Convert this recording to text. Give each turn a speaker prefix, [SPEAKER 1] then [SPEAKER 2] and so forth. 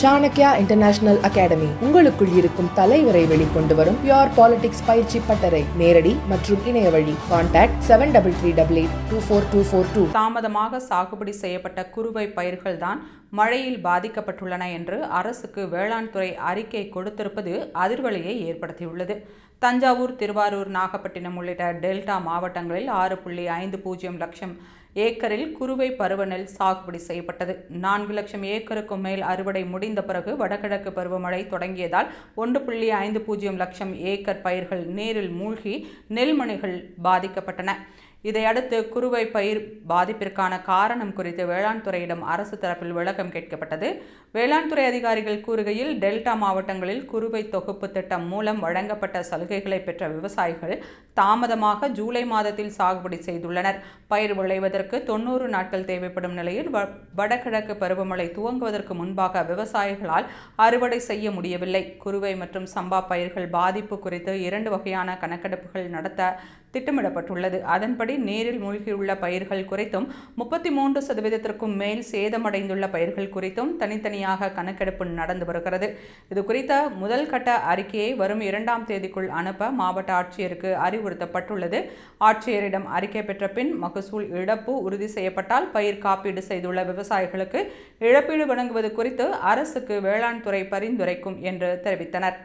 [SPEAKER 1] Chanakya international academy உங்களுக்குள் இருக்கும் தலைவரை வெளிக்கொண்டு வரும் பியோர் பாலிடிக்ஸ் பயிற்சி பட்டறை. நேரடி மற்றும் இணைய வழி. Contact seven double three double eight two four two four two
[SPEAKER 2] தாமதமாக சாகுபடி செய்யப்பட்ட குறுவை பயிர்கள் தான் மழையில் பாதிக்கப்பட்டுள்ளன என்று அரசுக்கு வேளாண் துறை அறிக்கை கொடுத்திருப்பது அதிர்வலையை ஏற்படுத்தியுள்ளது. தஞ்சாவூர் திருவாரூர் நாகப்பட்டினம் உள்ளிட்ட டெல்டா மாவட்டங்களில் ஆறு புள்ளி ஐந்து பூஜ்ஜியம் லட்சம் ஏக்கரில் குறுவை பருவநெல் சாகுபடி செய்யப்பட்டது. நான்கு லட்சம் ஏக்கருக்கும் மேல் அறுவடை முடிந்த பிறகு வடகிழக்கு பருவமழை தொடங்கியதால் ஒன்று புள்ளி ஐந்து பூஜ்ஜியம் லட்சம் ஏக்கர் பயிர்கள் நீரில் மூழ்கி நெல்மணிகள் பாதிக்கப்பட்டன. இதையடுத்து குறுவை பயிர் பாதிப்பிற்கான காரணம் குறித்து வேளாண் துறையிடம் அரசு தரப்பில் விளக்கம் கேட்கப்பட்டது. வேளாண் துறை அதிகாரிகள் கூறுகையில் டெல்டா மாவட்டங்களில் குறுவை தொகுப்பு திட்டம் மூலம் வழங்கப்பட்ட சலுகைகளை பெற்ற விவசாயிகள் தாமதமாக ஜூலை மாதத்தில் சாகுபடி செய்துள்ளனர். பயிர் விளைவதற்கு தொண்ணூறு நாட்கள் தேவைப்படும் நிலையில் வ- வடகிழக்கு பருவமழை துவங்குவதற்கு முன்பாக விவசாயிகளால் அறுவடை செய்ய முடியவில்லை. குறுவை மற்றும் சம்பா பயிர்கள் பாதிப்பு குறித்து இரண்டு வகையான கணக்கெடுப்புகள் நடத்த திட்டமிடப்பட்டுள்ளது. அதன்படி நீரில் மூழ்கியுள்ள பயிர்கள் குறித்தும் முப்பத்தி மூன்று சதவீதத்திற்கும் மேல் சேதமடைந்துள்ள பயிர்கள் குறித்தும் தனித்தனியாக கணக்கெடுப்பு நடந்து வருகிறது. இது குறித்த முதல் கட்ட அறிக்கையை வரும் இரண்டாம் தேதிக்குள் அனுப்ப மாவட்ட ஆட்சியருக்கு அறிவுறுத்தப்பட்டுள்ளது. ஆட்சியரிடம் அறிக்கை பெற்ற பின் மகசூல் இழப்பு உறுதி செய்யப்பட்டால் பயிர் காப்பீடு செய்துள்ள விவசாயிகளுக்கு இழப்பீடு வழங்குவது குறித்து அரசுக்கு வேளாண் துறை பரிந்துரைக்கும் என்று தெரிவித்தனர்.